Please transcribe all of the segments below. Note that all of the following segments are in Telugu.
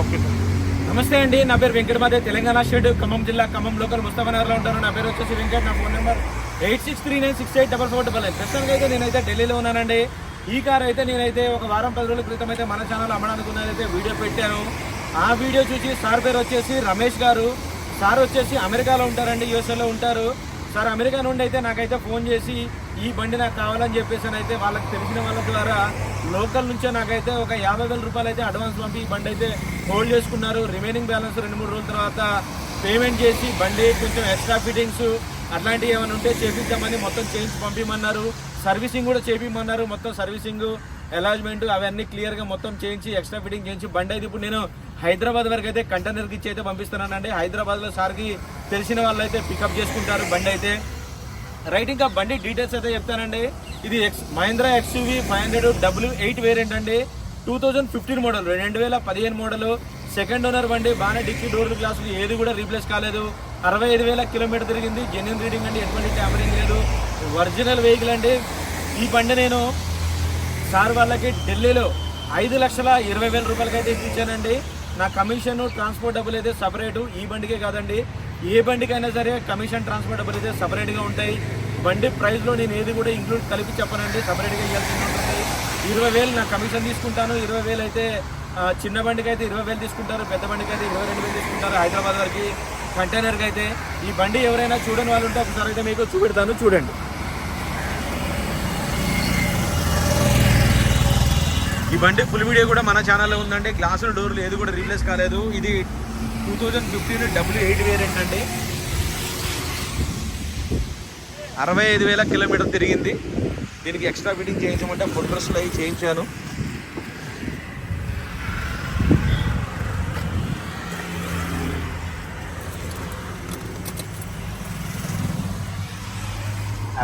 Okay sir. నమస్తే అండి నా పేరు వెంకటమాదే తెలంగాణ షెడ్ ఖమ్మం జిల్లా ఖమ్మం లోకల్ ముస్తాఫనగర్లో ఉంటాను. నా పేరు వచ్చేసి వెంకట్ నా phone number eight six three nine six eight double four double nine. ప్రస్తుతానికి అయితే నేనైతే ఢిల్లీలో ఉన్నానండి. ఈ కార్ అయితే నేనైతే ఒక వారం పది రోజుల క్రితం అయితే మన ఛానల్ అమ్మడానికి ఉన్నదైతే వీడియో పెట్టాను. ఆ వీడియో చూసి సార్ పేరు వచ్చేసి రమేష్ గారు. సార్ వచ్చేసి అమెరికాలో ఉంటారండి యూఎస్ఏలో ఉంటారు. సార్ అమెరికా నుండి అయితే నాకైతే ఫోన్ చేసి ఈ బండి నాకు కావాలని చెప్పేసి అని అయితే వాళ్ళకి తెలిసిన వాళ్ళ ద్వారా లోకల్ నుంచే నాకైతే ఒక యాభై వేల రూపాయలు అయితే అడ్వాన్స్ పంపి ఈ బండి అయితే హోల్డ్ చేసుకున్నారు. రిమైనింగ్ బ్యాలెన్స్ రెండు మూడు రోజుల తర్వాత పేమెంట్ చేసి బండి కొంచెం ఎక్స్ట్రా ఫిట్టింగ్స్ అట్లాంటివి ఏమైనా ఉంటే చేపించామని మొత్తం చేయించి పంపించమన్నారు సర్వీసింగ్ కూడా చేపిమన్నారు. మొత్తం సర్వీసింగ్ అలాజ్మెంట్ అవన్నీ క్లియర్గా మొత్తం చేయించి ఎక్స్ట్రా ఫిట్టింగ్ చేయించి బండి అయితే ఇప్పుడు నేను హైదరాబాద్ వరకు అయితే కంటైనర్కి ఇచ్చి అయితే పంపిస్తున్నానండి. హైదరాబాద్లో సార్కి తెలిసిన వాళ్ళు అయితే పికప్ చేసుకుంటారు బండి అయితే. రైట్ ఇంకా బండి డీటెయిల్స్ అయితే చెప్తానండి. ఇది X Mahindra XUV five hundred W eight variant అండి. టూ థౌజండ్ ఫిఫ్టీన్ మోడల్ రెండు వేల పదిహేను మోడల్ సెకండ్ ఓనర్ బండి బాగానే డిక్కీ డోర్ గ్లాసులు ఏది కూడా రీప్లేస్ కాలేదు. అరవై ఐదు వేల కిలోమీటర్ తిరిగింది. జెన్యున్ రీడింగ్ అండి ఎటువంటి ట్యాంపరింగ్ లేదు. ఒరిజినల్ వెహికల్ అండి. ఈ బండి నేను సార్ వాళ్ళకి ఢిల్లీలో ఐదు లక్షల ఇరవై వేల రూపాయలకైతే అయితే ఇచ్చానండి నా కమిషన్ ట్రాన్స్పోర్ట్ డబ్బులు అయితే సపరేటు ఈ బండికే కాదండి. ఏ బండికైనా సరే కమిషన్ ట్రాన్స్పోర్ట్ డబ్బులు అయితే సపరేట్గా ఉంటాయి. బండి ప్రైస్లో నేను ఏది కూడా ఇంక్లూడ్ కలిపి చెప్పనండి సపరేట్గా ఇవ్వాల్సి ఉంటుంది. ఇరవై వేలు నా కమిషన్ తీసుకుంటాను. ఇరవై వేలు అయితే చిన్న బండికి అయితే ఇరవై వేలు తీసుకుంటారు. పెద్ద బండికి అయితే ఇరవై రెండు వేలు తీసుకుంటారు. హైదరాబాద్ వరకు కంటైనర్కి అయితే ఈ బండి ఎవరైనా చూడని వాళ్ళు ఉంటే ఒకసారి అయితే మీకు చూపెడతాను. చూడండి. ఈ బండి ఫుల్ వీడియో కూడా మన ఛానల్లో ఉందండి. గ్లాసులు డోర్లు ఏది కూడా రీప్లేస్ కాలేదు. ఇది two thousand fifteen W eight variant అండి. అరవై ఐదు వేల కిలోమీటర్ తిరిగింది. దీనికి ఎక్స్ట్రా ఫిట్టింగ్ చేయించమంటే ఫుడ్ డ్రెస్లో అవి చేయించాను.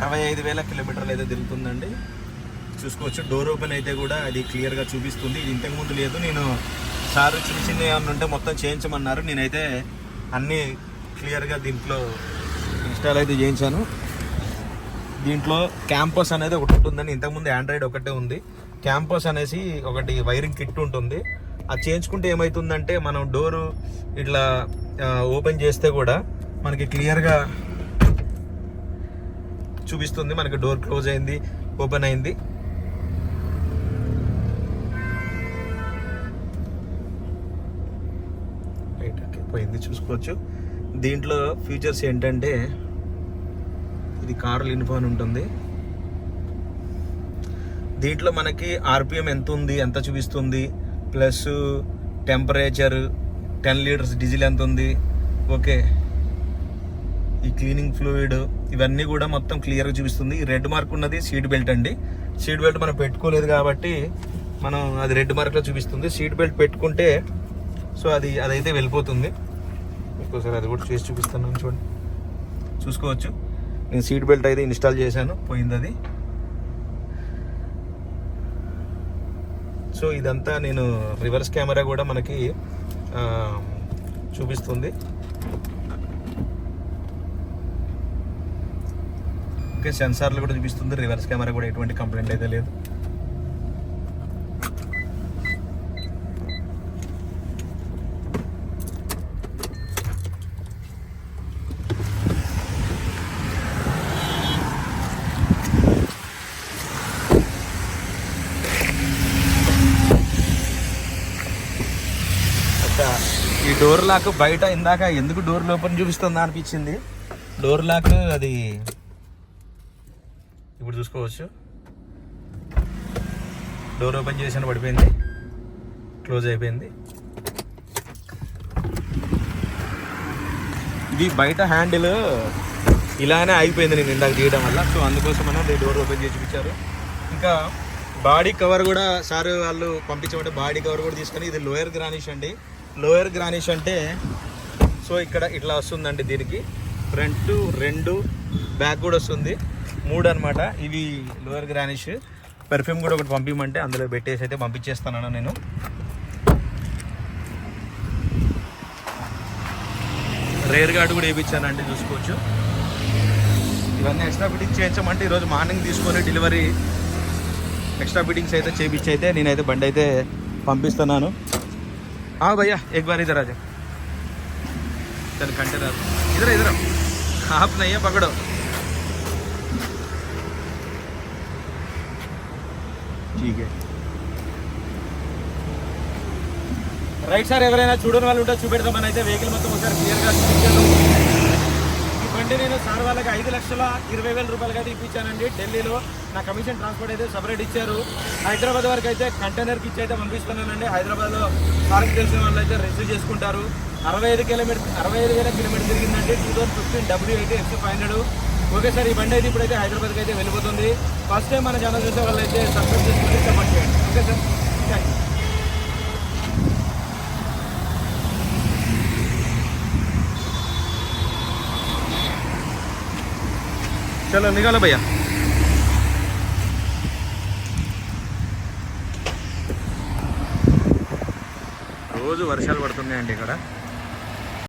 అరవై ఐదు వేల కిలోమీటర్లు అయితే తిరుగుతుందండి. చూసుకోవచ్చు. డోర్ ఓపెన్ అయితే కూడా అది క్లియర్గా చూపిస్తుంది. ఇది ఇంతకుముందు లేదు. నేను సార్ చిన్న చిన్న ఏమన్నా ఉంటే మొత్తం చేయించమన్నారు. నేనైతే అన్నీ క్లియర్గా దీంట్లో ఇన్స్టాల్ అయితే చేయించాను. దీంట్లో క్యాంపస్ అనేది ఒకటి ఉంటుందని ఇంతకుముందు ఆండ్రాయిడ్ ఒకటే ఉంది. క్యాంపస్ అనేసి ఒకటి వైరింగ్ కిట్ ఉంటుంది. అది చేయించుకుంటే ఏమవుతుందంటే మనం డోరు ఇట్లా ఓపెన్ చేస్తే కూడా మనకి క్లియర్గా చూపిస్తుంది. మనకి డోర్ క్లోజ్ అయింది ఓపెన్ అయింది. అయిపోయింది చూసుకోవచ్చు. దీంట్లో ఫీచర్స్ ఏంటంటే ఇది కార్ లినిఫోన్ ఉంటుంది. దీంట్లో మనకి ఆర్పిఎం ఎంత ఉంది ఎంత చూపిస్తుంది plus temperature ten litres diesel ఎంత ఉంది ఓకే. ఈ క్లీనింగ్ ఫ్లూయిడ్ ఇవన్నీ కూడా మొత్తం క్లియర్గా చూపిస్తుంది. ఈ రెడ్ మార్క్ ఉన్నది సీట్ బెల్ట్ అండి. సీట్ బెల్ట్ మనం పెట్టుకోలేదు కాబట్టి మనం అది రెడ్ మార్క్లో చూపిస్తుంది. సీట్ బెల్ట్ పెట్టుకుంటే సో అది అదైతే వెళ్ళిపోతుంది. ఇంకోసారి అది కూడా చేసి చూపిస్తున్నాను చూడండి. చూసుకోవచ్చు. నేను సీట్ బెల్ట్ అయితే ఇన్స్టాల్ చేశాను పోయింది అది సో ఇదంతా నేను రివర్స్ కెమెరా కూడా మనకి చూపిస్తుంది. ఓకే సెన్సార్లు కూడా చూపిస్తుంది. రివర్స్ కెమెరా కూడా ఎటువంటి కంప్లైంట్ అయితే లేదు. ఈ డోర్ లాక్ బయట ఇందాక ఎందుకు డోర్ లోపల చూపిస్తుందా అనిపించింది? డోర్ లాక్ అది ఇప్పుడు చూసుకోవచ్చు. డోర్ ఓపెన్ చేసిన పడిపోయింది. క్లోజ్ అయిపోయింది. ఇది బయట హ్యాండిల్ ఇలానే ఆగిపోయింది నేను ఇందాక తీయడం వల్ల. సో అందుకోసం అని డోర్ ఓపెన్ చేసి చూపించారు. ఇంకా బాడీ కవర్ కూడా సార్ వాళ్ళు పంపించమంటే బాడీ కవర్ కూడా తీసుకొని ఇది లోయర్ గ్రానిష్ అండి. లోయర్ గ్రానిష్ అంటే సో ఇక్కడ ఇట్లా వస్తుందండి దీనికి. ఫ్రంట్ రెండు బ్యాక్ కూడా వస్తుంది. మూడు అన్నమాట. ఇవి లోయర్ గ్రానిష్. పెర్ఫ్యూమ్ కూడా ఒకటి పంపించమంటే అందులో పెట్టేసి అయితే పంపించేస్తాను నేను. రేర్ గార్డ్ కూడా వేయించానండి చూసుకోవచ్చు. ఇవన్నీ ఎక్స్ట్రా ఫిట్టింగ్స్ చేయించమంటే ఈరోజు మార్నింగ్ తీసుకొని డెలివరీ ఎక్స్ట్రా ఫిట్టింగ్స్ అయితే చేయించి అయితే నేనైతే బండి అయితే పంపిస్తున్నాను. हाँ भैया एक बार इधर आ जाओ चल कंटेनर इधर इधर आप नहीं है पकड़ो ठीक है రైట్ సార్ ఎవరైనా చూడని వాళ్ళు ఉంటే చూపెడదామని అయితే వెహికల్ మొత్తం ఒకసారి క్లియర్గా చూపించాను ఈ బండి నేను సార్ వాళ్ళకి ఐదు లక్షల ఇరవై వేల రూపాయలకి అయితే ఇప్పించానండి. ఢిల్లీలో నా కమిషన్ ట్రాన్స్పోర్ట్ అయితే సపరేట్ ఇచ్చారు. హైదరాబాద్ వరకు అయితే కంటైనర్కి ఇచ్చి అయితే పంపిస్తున్నానండి. హైదరాబాద్లో సార్కి తెలిసిన వాళ్ళు అయితే రిసీవ్ చేసుకుంటారు. అరవై ఐదు కిలోమీటర్ అరవై ఐదు వేల kilometre తిరిగిందండి. Two thousand fifteen W eighty FC five hundred okay sir ఈ బండి అయితే ఇప్పుడైతే హైదరాబాద్కి అయితే వెళ్ళిపోతుంది. ఫస్ట్ టైం మన ఛానల్ చూసే వాళ్ళు అయితే సబ్స్క్రైబ్ చేసుకుంటే సపోర్ట్ చేయండి ఓకే సార్ థ్యాంక్ యూ चलो निकालो భయ్యా రోజు వర్షాలు పడుతున్నాయండి ఇక్కడ